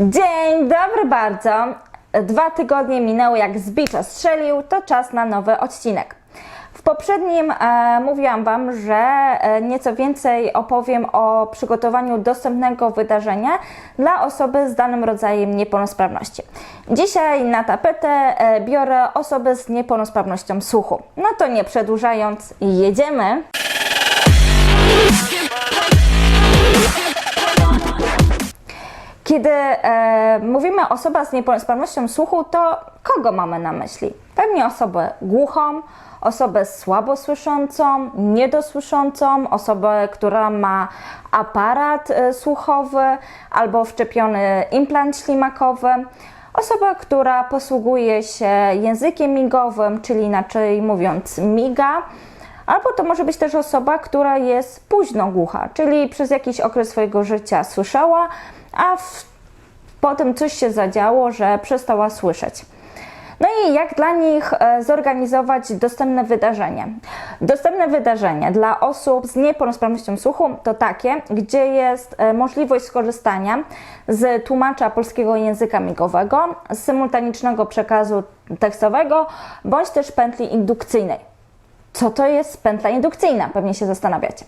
Dzień dobry bardzo. Dwa tygodnie minęły jak z bicza strzelił, to czas na nowy odcinek. W poprzednim e, mówiłam Wam, że e, nieco więcej opowiem o przygotowaniu dostępnego wydarzenia dla osoby z danym rodzajem niepełnosprawności. Dzisiaj na tapetę e, biorę osoby z niepełnosprawnością słuchu. No to nie przedłużając, jedziemy. Kiedy e, mówimy osoba z niepełnosprawnością słuchu, to kogo mamy na myśli? Pewnie osobę głuchą, osobę słabo słyszącą, niedosłyszącą, osobę, która ma aparat e, słuchowy albo wszczepiony implant ślimakowy, osobę, która posługuje się językiem migowym, czyli inaczej mówiąc miga. Albo to może być też osoba, która jest późno głucha, czyli przez jakiś okres swojego życia słyszała, a w, potem coś się zadziało, że przestała słyszeć. No i jak dla nich e, zorganizować dostępne wydarzenie? Dostępne wydarzenie dla osób z niepełnosprawnością słuchu to takie, gdzie jest e, możliwość skorzystania z tłumacza polskiego języka migowego, z symultanicznego przekazu tekstowego bądź też pętli indukcyjnej. Co to jest pętla indukcyjna? Pewnie się zastanawiacie.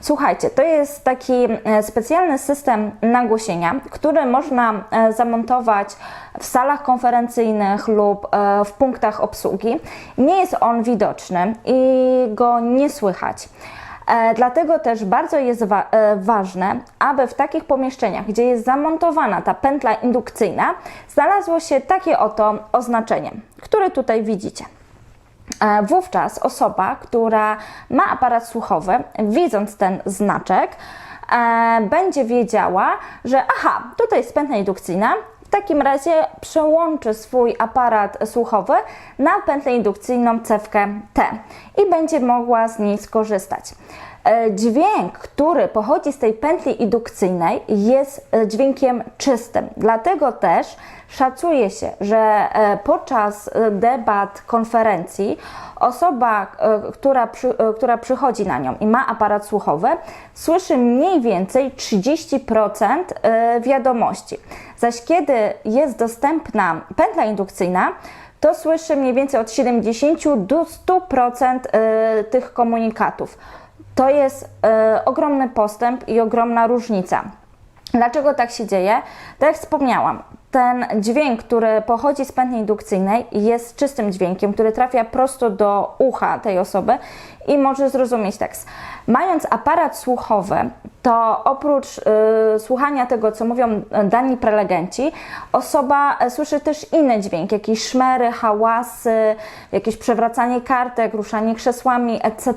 Słuchajcie, to jest taki e, specjalny system nagłosienia, który można e, zamontować w salach konferencyjnych lub e, w punktach obsługi. Nie jest on widoczny i go nie słychać. Dlatego też bardzo jest wa ważne, aby w takich pomieszczeniach, gdzie jest zamontowana ta pętla indukcyjna, znalazło się takie oto oznaczenie, które tutaj widzicie. Wówczas osoba, która ma aparat słuchowy, widząc ten znaczek, e, będzie wiedziała, że aha, tutaj jest pętla indukcyjna, w takim razie przełączy swój aparat słuchowy na pętlę indukcyjną cewkę T i będzie mogła z niej skorzystać. E, dźwięk, który pochodzi z tej pętli indukcyjnej, jest e, dźwiękiem czystym. Dlatego też szacuje się, że e, podczas debat konferencji osoba, która, przy, która przychodzi na nią i ma aparat słuchowy, słyszy mniej więcej 30% wiadomości. Zaś kiedy jest dostępna pętla indukcyjna, to słyszy mniej więcej od 70 do 100% tych komunikatów. To jest y, ogromny postęp i ogromna różnica. Dlaczego tak się dzieje? Tak jak wspomniałam, ten dźwięk, który pochodzi z pętli indukcyjnej, jest czystym dźwiękiem, który trafia prosto do ucha tej osoby i może zrozumieć tekst. Mając aparat słuchowy, to oprócz y, słuchania tego, co mówią dani prelegenci, osoba słyszy też inny dźwięk, jakieś szmery, hałasy, jakieś przewracanie kartek, ruszanie krzesłami, etc.,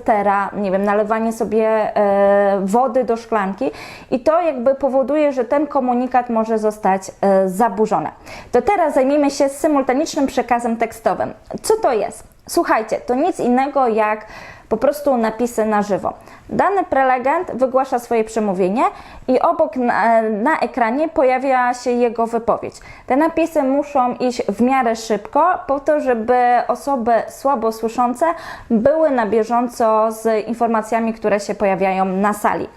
nie wiem, nalewanie sobie y, wody do szklanki i to jakby powoduje, że ten komunikat może zostać y, zaburzony. To teraz zajmijmy się symultanicznym przekazem tekstowym. Co to jest? Słuchajcie, to nic innego jak po prostu napisy na żywo. Dany prelegent wygłasza swoje przemówienie i obok na, na, ekranie pojawia się jego wypowiedź. Te napisy muszą iść w miarę szybko, po to, żeby osoby słabo słyszące były na bieżąco z informacjami, które się pojawiają na sali.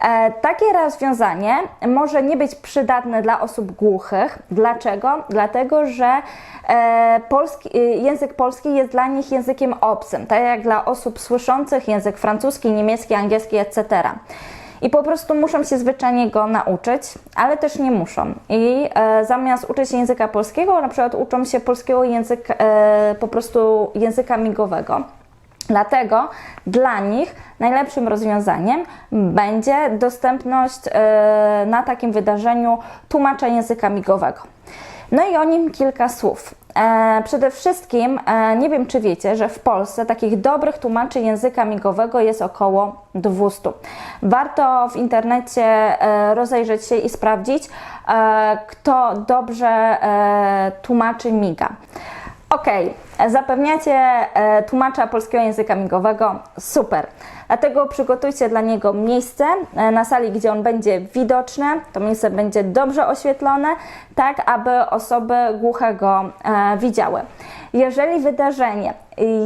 E, takie rozwiązanie może nie być przydatne dla osób głuchych. Dlaczego? Dlatego, że e, polski, e, język polski jest dla nich językiem obcym, tak jak dla osób słyszących język francuski, niemiecki, angielski, etc. I po prostu muszą się zwyczajnie go nauczyć, ale też nie muszą. I e, zamiast uczyć się języka polskiego, na przykład uczą się polskiego języka, e, po prostu języka migowego. Dlatego dla nich najlepszym rozwiązaniem będzie dostępność e, na takim wydarzeniu tłumacza języka migowego. No i o nim kilka słów. E, przede wszystkim, e, nie wiem czy wiecie, że w Polsce takich dobrych tłumaczy języka migowego jest około 200. Warto w internecie rozejrzeć się i sprawdzić, kto dobrze tłumaczy miga. Ok, zapewniacie e, tłumacza polskiego języka migowego, super. Dlatego przygotujcie dla niego miejsce e, na sali, gdzie on będzie widoczny. To miejsce będzie dobrze oświetlone, tak aby osoby głuche go e, widziały. Jeżeli wydarzenie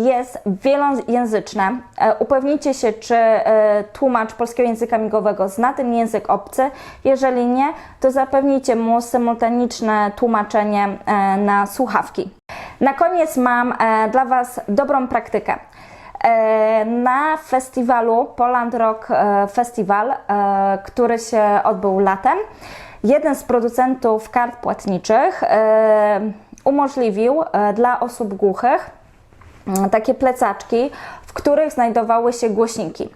jest wielojęzyczne, upewnijcie się, czy tłumacz polskiego języka migowego zna ten język obcy. Jeżeli nie, to zapewnijcie mu symultaniczne tłumaczenie na słuchawki. Na koniec mam e, dla Was dobrą praktykę. E, Na festiwalu Poland Rock e, Festival, który się odbył latem, jeden z producentów kart płatniczych umożliwił dla osób głuchych takie plecaczki, w których znajdowały się głośniki.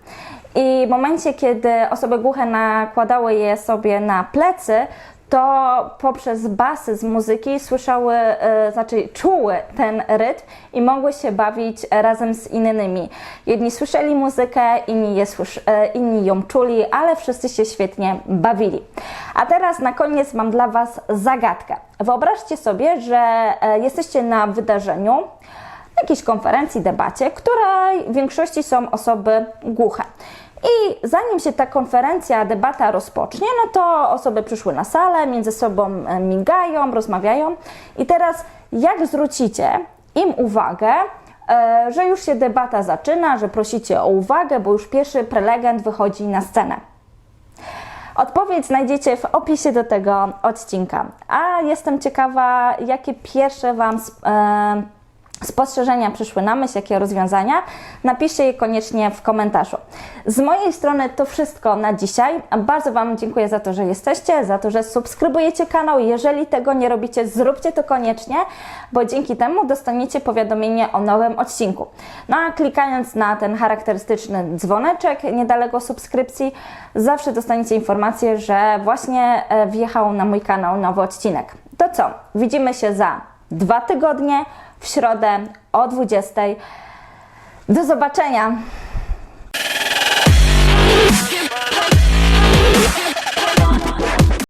I w momencie, kiedy osoby głuche nakładały je sobie na plecy, to poprzez basy z muzyki słyszały, e, znaczy czuły ten rytm i mogły się bawić razem z innymi. Jedni słyszeli muzykę, inni, je słysz, e, inni ją czuli, ale wszyscy się świetnie bawili. A teraz na koniec mam dla Was zagadkę. Wyobraźcie sobie, że e, jesteście na wydarzeniu, jakiejś konferencji, debacie, której w większości są osoby głuche. I zanim się ta konferencja, debata rozpocznie, no to osoby przyszły na salę, między sobą e, migają, rozmawiają. I teraz jak zwrócicie im uwagę, e, że już się debata zaczyna, że prosicie o uwagę, bo już pierwszy prelegent wychodzi na scenę? Odpowiedź znajdziecie w opisie do tego odcinka. A jestem ciekawa, jakie pierwsze Wam e, spostrzeżenia przyszły na myśl, jakie rozwiązania. Napiszcie je koniecznie w komentarzu. Z mojej strony to wszystko na dzisiaj. Bardzo Wam dziękuję za to, że jesteście, za to, że subskrybujecie kanał. Jeżeli tego nie robicie, zróbcie to koniecznie, bo dzięki temu dostaniecie powiadomienie o nowym odcinku. No a klikając na ten charakterystyczny dzwoneczek niedaleko subskrypcji, zawsze dostaniecie informację, że właśnie e, wjechał na mój kanał nowy odcinek. To co? Widzimy się za dwa tygodnie w środę o 20. Do zobaczenia!